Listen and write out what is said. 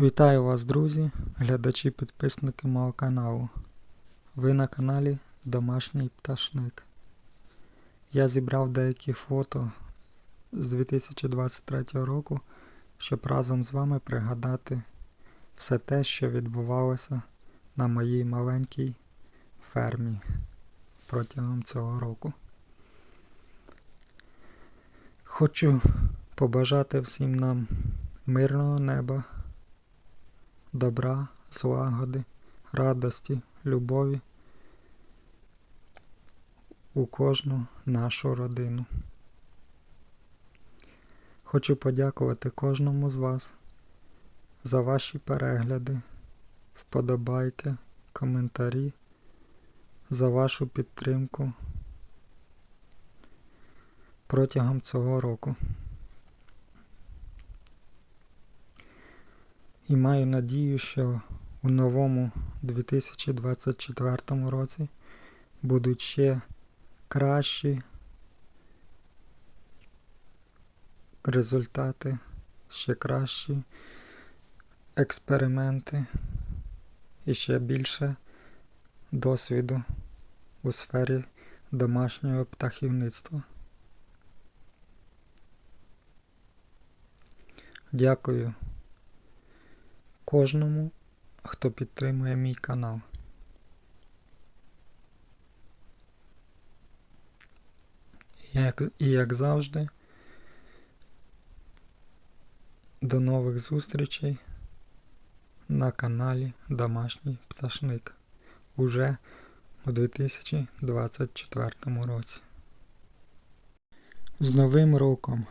Вітаю вас, друзі, глядачі, підписники мого каналу. Ви на каналі Домашній Пташник. Я зібрав деякі фото з 2023 року, щоб разом з вами пригадати все те, що відбувалося на моїй маленькій фермі протягом цього року. Хочу побажати всім нам мирного неба добра, злагоди, радості, любові у кожну нашу родину. Хочу подякувати кожному з вас за ваші перегляди, вподобайки, коментарі, за вашу підтримку протягом цього року. І маю надію, що у новому 2024 році будуть ще кращі результати, ще кращі експерименти і ще більше досвіду у сфері домашнього птахівництва. Дякую кожному, хто підтримує мій канал. Як, і як завжди, до нових зустрічей на каналі Домашній Пташник уже у 2024 році. З Новим роком!